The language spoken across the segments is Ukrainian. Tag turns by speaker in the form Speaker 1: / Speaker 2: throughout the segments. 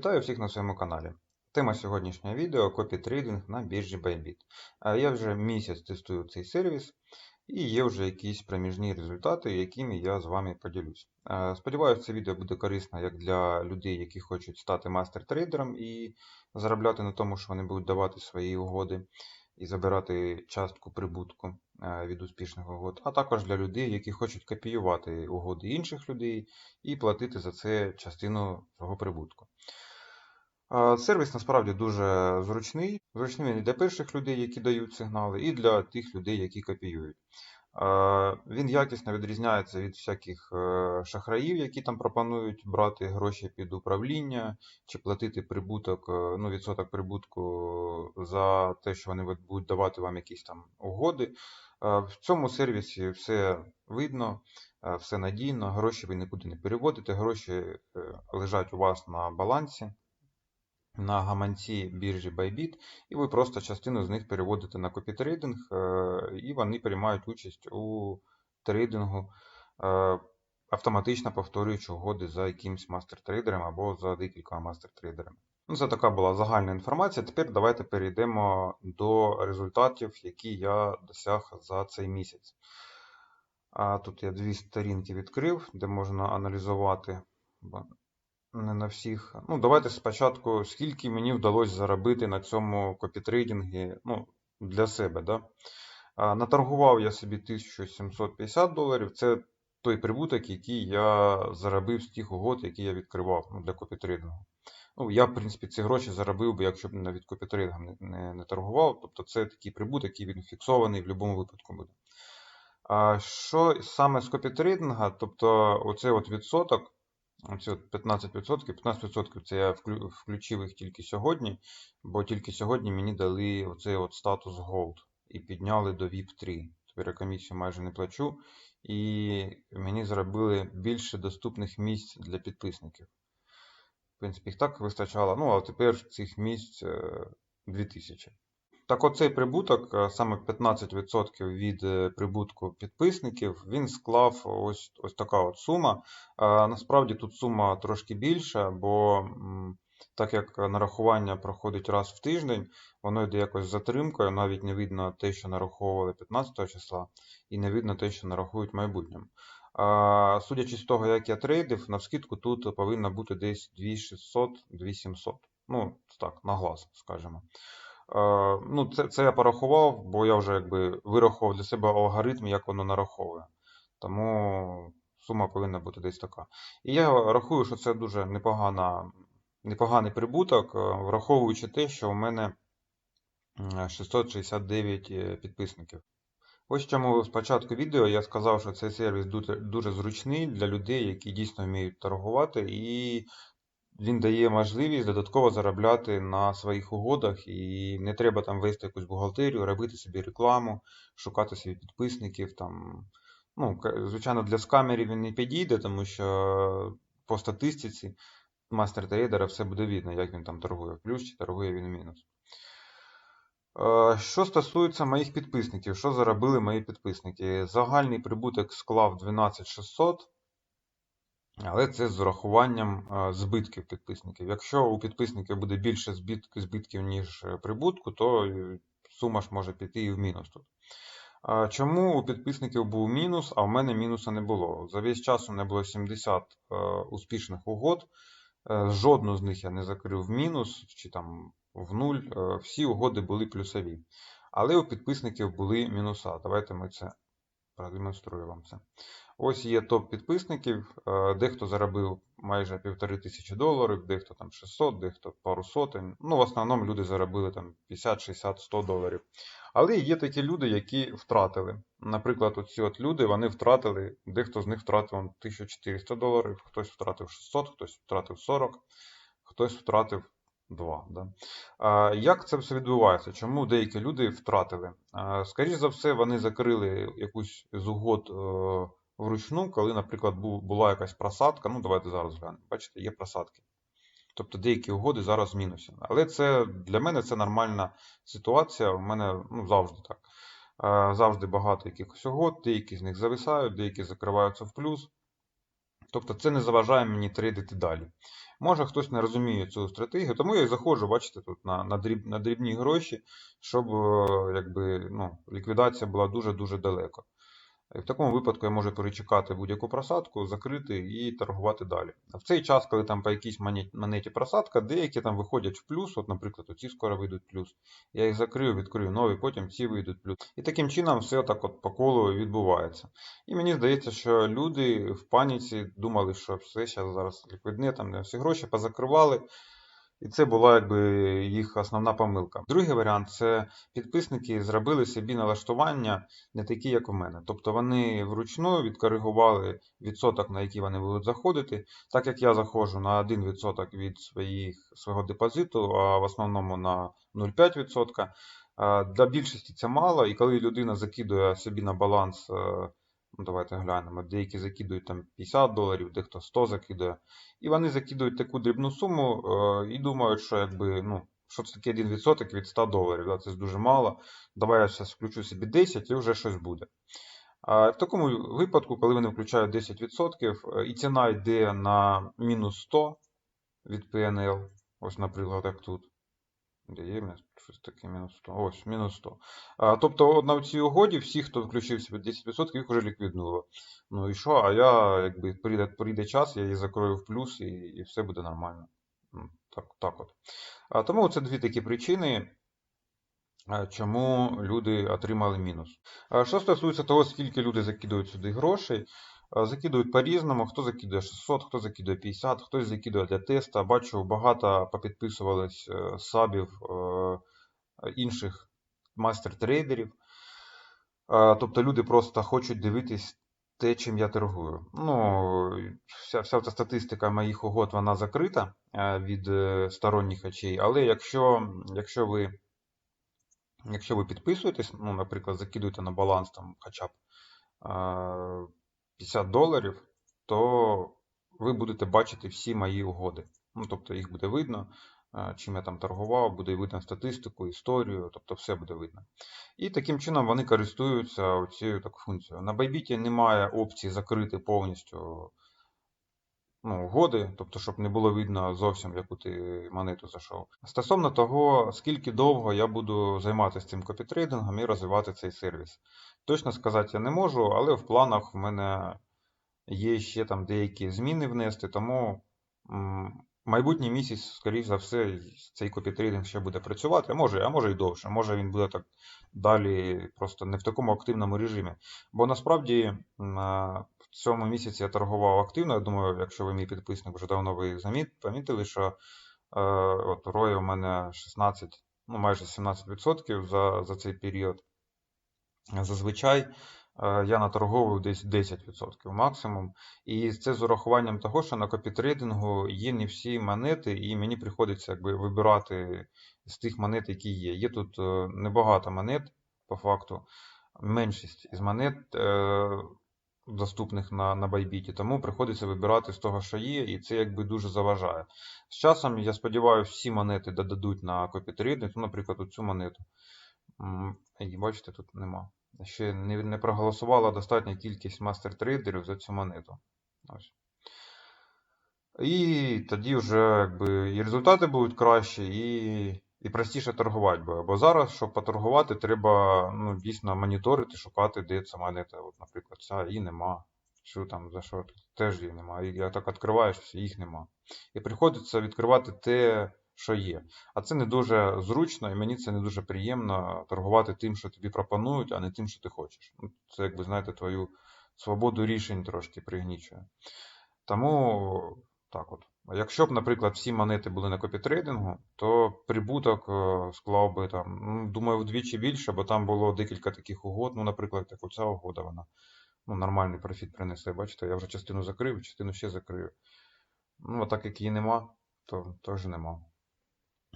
Speaker 1: Вітаю всіх на своєму каналі. Тема сьогоднішнього відео копітрейдинг на біржі Bybit. Я вже місяць тестую цей сервіс і є вже якісь проміжні результати, якими я з вами поділюсь. Сподіваюся, це відео буде корисно як для людей, які хочуть стати мастер-трейдером і заробляти на тому, що вони будуть давати свої угоди і забирати частку прибутку від успішних угод, а також для людей, які хочуть копіювати угоди інших людей і платити за це частину свого прибутку. Сервіс насправді дуже зручний. Зручний і для перших людей, які дають сигнали, і для тих людей, які копіюють. Він якісно відрізняється від всяких е, шахраїв, які там пропонують брати гроші під управління чи платити прибуток, е, ну, відсоток прибутку за те, що вони будуть давати вам якісь там угоди. В цьому сервісі все видно, е, все надійно, гроші ви нікуди не переводите, гроші е, лежать у вас на балансі на гаманці біржі Bybit, і ви просто частину з них переводите на копітрейдинг, е, і вони приймають участь у трейдингу, е, автоматично повторюючи угоди за якимсь мастер-трейдером або за декількома мастер-трейдерами. Ну, Це така була загальна інформація. Тепер давайте перейдемо до результатів, які я досяг за цей місяць. А Тут я дві сторінки відкрив, де можна аналізувати не на всіх. Ну, давайте спочатку, скільки мені вдалося заробити на цьому копітрейдингі ну, для себе. Да? А, Наторгував я собі 1750 доларів. Це той прибуток, який я заробив з тих угод, які я відкривав ну, для копітрейдингу. Ну, Я, в принципі, ці гроші заробив би, якщо б навіть копітрейдингом не, не, не торгував. Тобто це такий прибуток, який він фіксований в будь-якому випадку буде. А що саме з копітрейдинга, тобто оцей от відсоток. От 15%. 15% це я включив їх тільки сьогодні, бо тільки сьогодні мені дали оцей от статус Gold і підняли до VIP 3. Тепер я комісію майже не плачу. І мені зробили більше доступних місць для підписників. В принципі, їх так вистачало. Ну, а тепер цих місць 2000. Так, оцей прибуток, е, саме 15% від е, прибутку підписників, він склав ось ось така от сума. Насправді тут сума трошки більша, бо так як нарахування проходить раз в тиждень, воно йде якось з затримкою, навіть не видно те, що нараховували 15 числа, і не видно те, що нарахують в майбутньому. Судячи з того, як я трейдив, навскидку тут повинно бути десь 2600-2700. Ну, так, на глаз, скажімо. Ну, Це це я порахував, бо я вже якби вирахував для себе алгоритм, як воно нараховує. Тому сума повинна бути десь така. І я рахую, що це дуже непогана, непоганий прибуток, враховуючи те, що у мене 669 е, підписників. Ось чому спочатку відео я сказав, що цей сервіс дуже зручний для людей, які дійсно вміють торгувати, і він дає можливість додатково заробляти на своїх угодах, і не треба там вести якусь бухгалтерію, робити собі рекламу, шукати собі підписників. Там. Ну, Звичайно, для скамерів він не підійде, тому що по статистиці мастер трейдера все буде видно, як він там торгує в плюс чи торгує він в мінус. Е, що стосується моїх підписників, що заробили мої підписники? Загальний прибуток склав 12600. Але це з урахуванням збитків підписників. Якщо у підписників буде більше збитків, ніж е, прибутку, то е, сума ж може піти і в мінус тут. Чому у підписників був мінус, а в мене мінуса не було? За весь час у мене було 70 е, успішних угод. Жодну з них я не закрив в мінус чи там в нуль. Всі угоди були плюсові. Але у підписників були мінуса. Давайте ми це продемонструю вам це. Ось є топ підписників. Е, дехто заробив майже півтори тисячі доларів, дехто там 600, дехто пару сотень. Ну, в основному люди заробили там 50, 60, 100 доларів. Але є такі люди, які втратили. Наприклад, оці от люди вони втратили, дехто з них втратив 1400 доларів, хтось втратив 600, хтось втратив 40, хтось втратив 2. Да? Як це все відбувається? Чому деякі люди втратили? Скоріше за все, вони закрили якусь з угод. Е, вручну, коли, наприклад, була якась просадка. Ну, давайте зараз глянемо. Бачите, є просадки. Тобто деякі угоди зараз в мінусі. Але це для мене це нормальна ситуація. У мене ну, завжди так. Завжди багато якихось угод, деякі з них зависають, деякі закриваються в плюс. Тобто це не заважає мені трейдити далі. Може хтось не розуміє цю стратегію, тому я і заходжу, бачите, тут на, на, дріб, на дрібні гроші, щоб е, якби, ну, ліквідація була дуже-дуже далеко. В такому випадку я можу перечекати будь-яку просадку, закрити і торгувати далі. А в цей час, коли там по якійсь монеті, просадка, деякі там виходять в плюс, от, наприклад, оці скоро вийдуть плюс. Я їх закрию, відкрию нові, потім ці вийдуть плюс. І таким чином все так от по колу відбувається. І мені здається, що люди в паніці думали, що все зараз ліквідне, там всі гроші позакривали. І це була якби їх основна помилка. Другий варіант це підписники зробили собі налаштування не такі, як у мене. Тобто вони вручну відкоригували відсоток, на який вони будуть заходити. Так як я заходжу на 1% від своїх, свого депозиту, а в основному на 0,5%. Для більшості це мало, і коли людина закидує собі на баланс, е, давайте глянемо, деякі закидують там 50 доларів, дехто 100 закидує. І вони закидують таку дрібну суму е, і думають, що якби, ну, що це таке 1% від 100 доларів, да, це дуже мало. Давай я зараз включу собі 10 і вже щось буде. В такому випадку, коли вони включають 10% е, і ціна йде на мінус 100 від PNL, ось, наприклад, як тут. Де є щось таке мінус 100? Ось, мінус 100. А, тобто на цій угоді всі, хто включив собі 10%, їх вже ліквіднуло. Ну і що? А я, якби прийде, прийде час, я її закрою в плюс і, і все буде нормально. Ну, Так, так от. А, тому це дві такі причини, чому люди отримали мінус. Що стосується того, скільки люди закидують сюди грошей, закидують по-різному, хто закидує 600, хто закидує 50, хтось закидує для теста. Бачу, багато попідписувались е, сабів е, інших мастер-трейдерів. Тобто люди просто хочуть дивитись те, чим я торгую. Ну, вся, вся ця статистика моїх угод вона закрита е, від е, сторонніх очей. Але якщо, якщо ви якщо ви підписуєтесь, ну, наприклад, закидуєте на баланс там хоча б е, 50 доларів, то ви будете бачити всі мої угоди. Ну, тобто їх буде видно, е, чим я там торгував, буде видно статистику, історію, тобто все буде видно. І таким чином вони користуються цією функцією. На Bybit немає опції закрити повністю ну, угоди, тобто, щоб не було видно зовсім, яку ти монету зайшов. Стосовно того, скільки довго я буду займатися цим копітрейдингом і розвивати цей сервіс. Точно сказати я не можу, але в планах в мене є ще там деякі зміни внести, тому майбутній місяць, скоріш за все, цей копітрейдинг ще буде працювати, може, а може і довше. Може він буде так далі, просто не в такому активному режимі. Бо насправді цьому місяці я торгував активно. Я думаю, якщо ви мій підписник, вже давно ви помітили, що е, от ROI у мене 16, ну майже 17% за, за цей період. Зазвичай е, я наторговую десь 10% максимум. І це з урахуванням того, що на копітрейдингу є не всі монети, і мені приходиться якби вибирати з тих монет, які є. Є тут е, небагато монет, по факту. Меншість із монет е, доступних на на Bybit, тому приходиться вибирати з того, що є, і це якби дуже заважає. З часом, я сподіваюся, всі монети додадуть на копітрейдинг, ну, наприклад, цю монету. І бачите, тут нема. Ще не, не проголосувала достатня кількість мастер-трейдерів за цю монету. Ось. І тоді вже якби, і результати будуть кращі, і, і простіше торгувати буде. Бо зараз, щоб поторгувати, треба ну, дійсно моніторити, шукати, де ця монета. От, наприклад, ця її нема. Що там за що? Теж її нема. І я так відкриваєш, все, їх нема. І приходиться відкривати те, що є. А це не дуже зручно, і мені це не дуже приємно торгувати тим, що тобі пропонують, а не тим, що ти хочеш. Ну, Це, якби, знаєте, твою свободу рішень трошки пригнічує. Тому так от. Якщо б, наприклад, всі монети були на копітрейдингу, то прибуток е, склав би там, ну, думаю, вдвічі більше, бо там було декілька таких угод. Ну, наприклад, як оця угода, вона ну, нормальний профіт принесе. Бачите, я вже частину закрив, частину ще закрию. Ну, а так як її нема, то теж нема.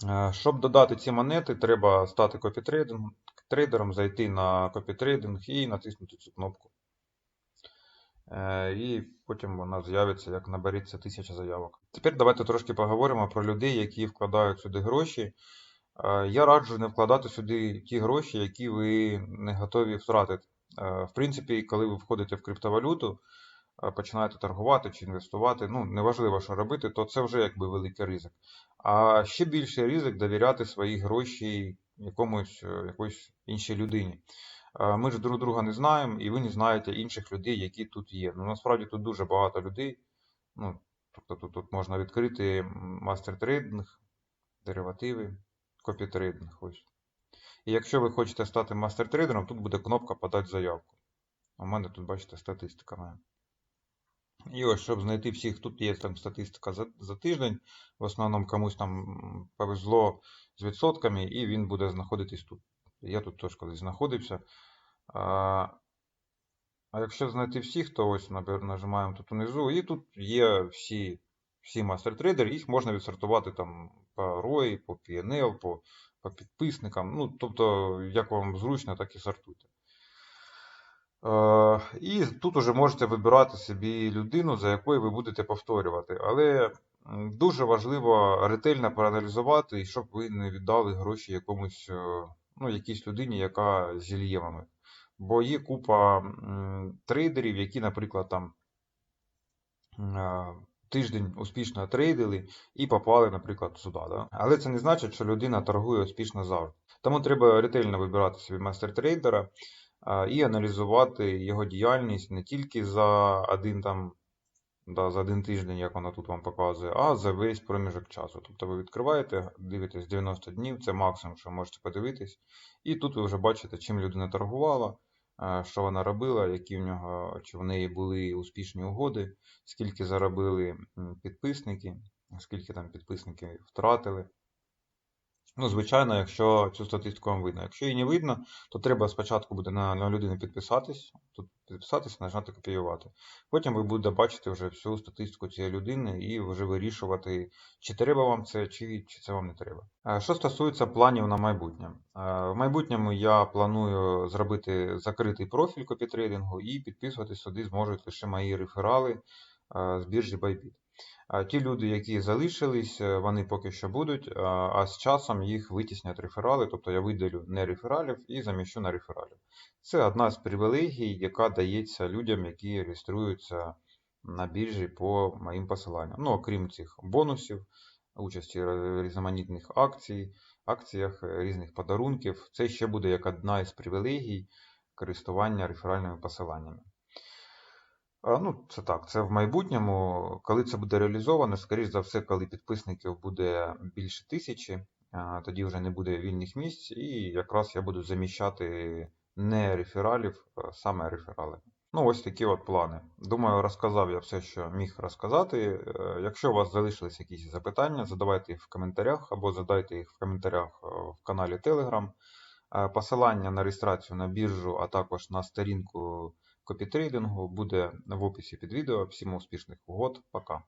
Speaker 1: Е, Щоб додати ці монети, треба стати копітрейдером, зайти на копітрейдинг і натиснути цю кнопку. Е, І потім вона з'явиться, як набереться 1000 заявок. Тепер давайте трошки поговоримо про людей, які вкладають сюди гроші. Е, Я раджу не вкладати сюди ті гроші, які ви не готові втратити. Е, В принципі, коли ви входите в криптовалюту, починаєте торгувати чи інвестувати, ну неважливо, що робити, то це вже якби великий ризик. А ще більший ризик довіряти свої гроші якомусь якоїсь іншій людині. Е, Ми ж друг друга не знаємо, і ви не знаєте інших людей, які тут є. Ну насправді тут дуже багато людей. Ну, тобто тут, тут можна відкрити мастер трейдинг, деривативи, копі трейдинг. І якщо ви хочете стати мастер трейдером, тут буде кнопка подати заявку. У мене тут, бачите, статистика моя. І ось, щоб знайти всіх, тут є там статистика за, за тиждень. В основному комусь там повезло з відсотками, і він буде знаходитись тут. Я тут теж колись знаходився. А, а якщо знайти всіх, то ось нажимаємо тут унизу, і тут є всі, всі мастер-трейдери, їх можна відсортувати там по ROI, по PNL, по, по підписникам. Ну, тобто, як вам зручно, так і сортуйте. Е, І тут уже можете вибирати собі людину, за якою ви будете повторювати. Але дуже важливо ретельно проаналізувати, і щоб ви не віддали гроші якомусь, е, ну, якійсь людині, яка зільє вами. Бо є купа трейдерів, які, наприклад, там е, тиждень успішно трейдили і попали, наприклад, сюди. Да? Але це не значить, що людина торгує успішно завжди. Тому треба ретельно вибирати собі мастер-трейдера і аналізувати його діяльність не тільки за один там. Да, за один тиждень, як вона тут вам показує, а за весь проміжок часу. Тобто ви відкриваєте, дивитесь 90 днів, це максимум, що можете подивитись. І тут ви вже бачите, чим людина торгувала, е, що вона робила, які в нього, чи в неї були успішні угоди, скільки заробили підписники, скільки там підписники втратили. Ну, звичайно, якщо цю статистику вам видно. Якщо її не видно, то треба спочатку буде на, на людину підписатись, тут підписатись, нажати копіювати. Потім ви будете бачити вже всю статистику цієї людини і вже вирішувати, чи треба вам це, чи, чи це вам не треба. Що стосується планів на майбутнє. В майбутньому я планую зробити закритий профіль копітрейдингу і підписуватись сюди зможуть лише мої реферали з біржі Bybit. А Ті люди, які залишились, е, вони поки що будуть, а- а з часом їх витіснять реферали, тобто я видалю не рефералів і заміщу на рефералів. Це одна з привілегій, яка дається людям, які реєструються на біржі по моїм посиланням. Ну, окрім цих бонусів, участі в різноманітних акцій, акціях, е, різних подарунків. Це ще буде як одна із привілегій користування реферальними посиланнями. Ну, це так, це в майбутньому. Коли це буде реалізовано, скоріш за все, коли підписників буде більше тисячі, тоді вже не буде вільних місць, і якраз я буду заміщати не рефералів, а саме реферали. Ну, ось такі от плани. Думаю, розказав я все, що міг розказати. Е, Якщо у вас залишились якісь запитання, задавайте їх в коментарях або задайте їх в коментарях е, в каналі Telegram. Е, Посилання на реєстрацію на біржу, а також на сторінку копітрейдингу буде в описі під відео. Всім успішних угод. Пока.